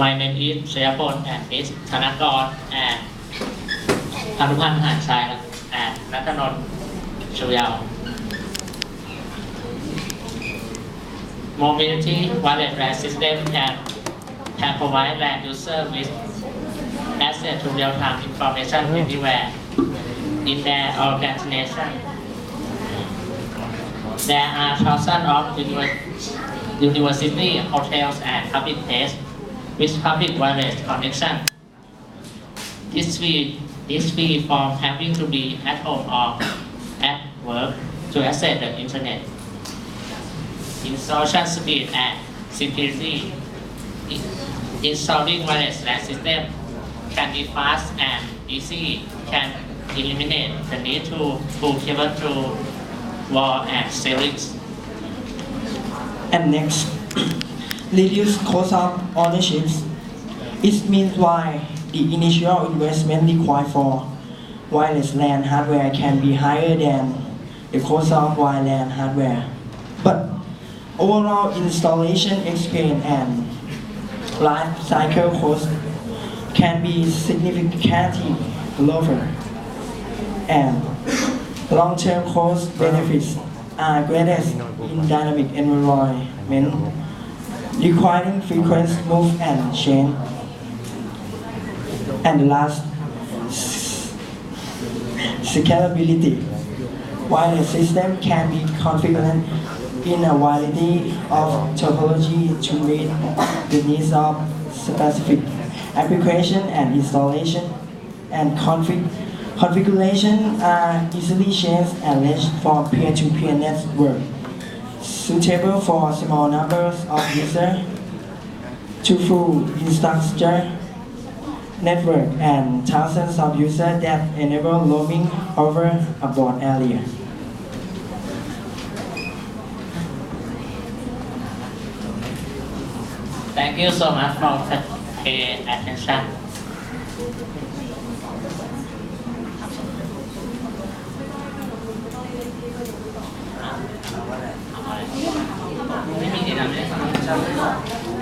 My name is ชยพล and is ธนกร and พานุพันธ์หานชัยครับ and นัทนนท์ชูยาว Mobility Wallet RAN System can can provide RAN user with access to real-time information anywhere in their organization. There are thousands of univer- university, hotels, and public places with public wireless connection. This free, this free from having to be at home or at work to access the internet. Installation speed and. I- Installing wireless LAN system can be fast and easy, can eliminate the need to pull cable through wall and ceilings. And next, reduce cost of ownership. It means why the initial investment required for wireless LAN hardware can be higher than the cost of wireline hardware. But overall installation experience and life cycle cost can be significantly lower. And long-term cost benefits are greatest in dynamic environment requiring frequent move and change. And last, scalability. While Wireless system can be configured in a variety of topology to meet the needs of specific application and installation and config configuration are easily changed and arranged for peer-to-peer network suitable for small numbers of users to full infrastructure network and thousands of users that enable roaming over a broad area. Thank you so much for pay attention. ね。